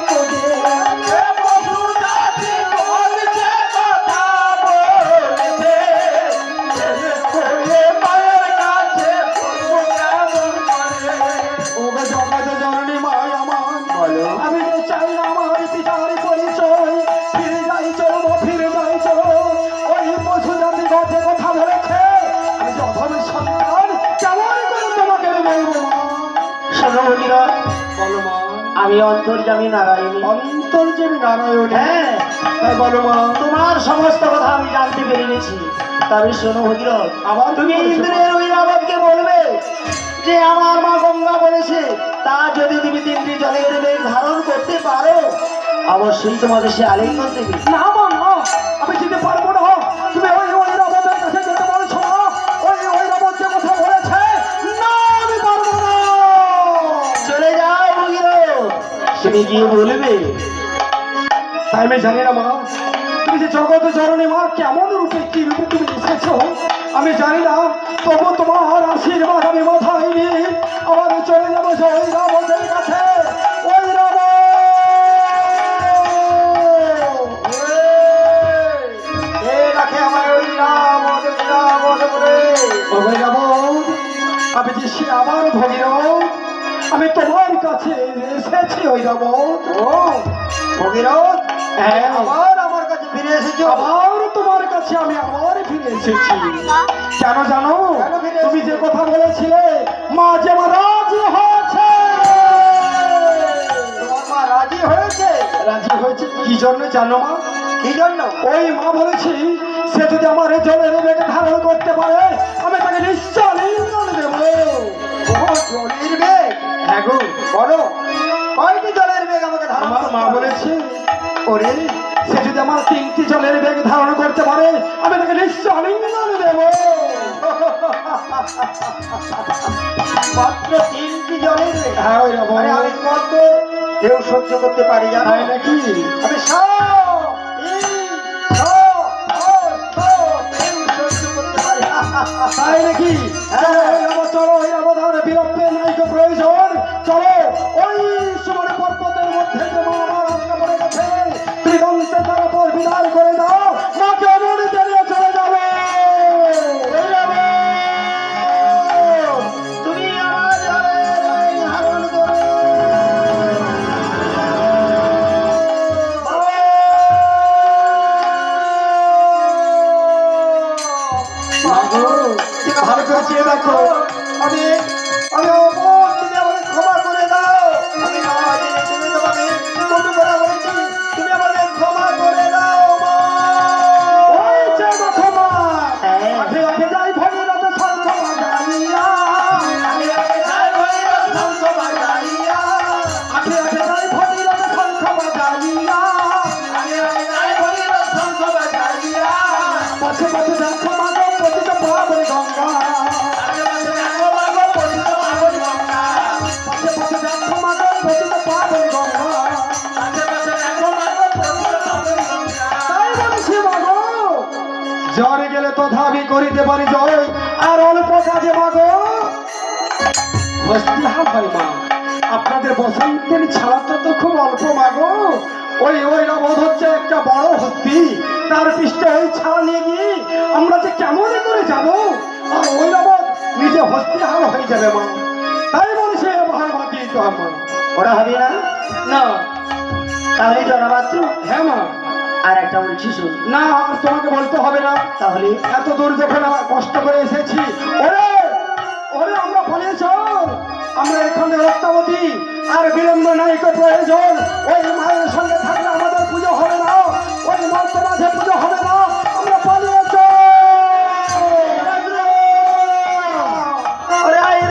Oh, okay. আমি অন্তর্জামী নারায়ণী। অন্তর্জীবী নারায়ণ। হ্যাঁ তাই বলো মা তোমার সমস্ত কথা আমি জানতে পেরেছি তবে শোনো ভগীরথ আবার তুমি? ইন্দ্রের ওই রাবতকে বলবে যে আমার মা গঙ্গা বলেছে তা যদি তুমি তিনটি জলের বেগ ধারণ করতে পারো অবশ্যই তোমাদের সে আলিঙ্গন দেবে। না মা আমি যেতে পারব তুমি গিয়ে বলবে তাই আমি জানি না মা। তুমি যে জগৎ জননী মা কেমন রূপে কি রূপে তুমি এসেছ? আমি জানি না। তবু তোমার আশীর্বাদ আমি মাথায় নিয়ে আবার চলে যাব ওই রাবণের কাছে আমার ওই রাবণ আমি যে সে আমার ভগীরথ আমি তোমার কাছে এসেছি ওই ভগীরথ হ্যাঁ। আবার আমার কাছে ফিরে এসেছ? আবার তোমার কাছে আমি আবার ফিরে এসেছি। কেন জানো? তুমি যে কথা বলেছিলে মা যে আমার রাজি হয়েছে। মা রাজি হয়েছে? রাজি হয়েছে কি জন্য জানো মা? কি জন্য? ওই মা বলেছি সে যদি আমার জলের বেগে ধারণ করতে পারে আমি তাকে নিশ্চয় লিঙ্গন দেব। জলের বেগ হ্যাঁ গো বলো কয়টি জলের বেগ আমাকে আমার মা? বলেছে ওরে সে যদি আমার তিনটি জলের বেগ ধারণ করতে পারে আমি তাকে নিশ্চয় লিঙ্গন দেব মাত্র তিনটি জলের বেগ হ্যাঁ ওই। আমি কত কেউ সহ্য করতে পারি জানো নাকি আমি সব তাই নাকি চলো ওই রাবণ, চলো নাই তো প্রয়োজন। চলো ওই সুবর্ণ পর্বতের মধ্যে যে মা আমার আটকা পড়ে গেছে বংশে তার বিদায় করে দাও মাকে চলে যাবে। ভালো করে চেয়ে দেখো। আমি আমি অপর জ্বরে গেলে তো ধাবি করিতে পারি জয় আর অল্প কাজে মাগো মা আপনাদের বসন্তের ছাড়াটা তো খুব অল্প মাগো ওই ওই রাবত হচ্ছে একটা বড় হস্তি তার পৃষ্ঠে ওই ছাড়া নিয়ে গিয়ে আমরা যে কেমন করে যাব আর ওই রাবত নিজে হস্তি হাল হয়ে যাবে মা। তাই বলছে বাকি তো আমার। ওরা হবে না? না। তাহলে জনমাত্র হ্যাঁ মা। আর একটা বলছি শিশু না তোমাকে বলতে হবে না। তাহলে? এত দূর যখন আমার কষ্ট করে এসেছি ওরে ওরে আমরা ফলে চল আমরা এখানে রক্তাবতী আর বিলম্ব নাই প্রয়োজন। ওই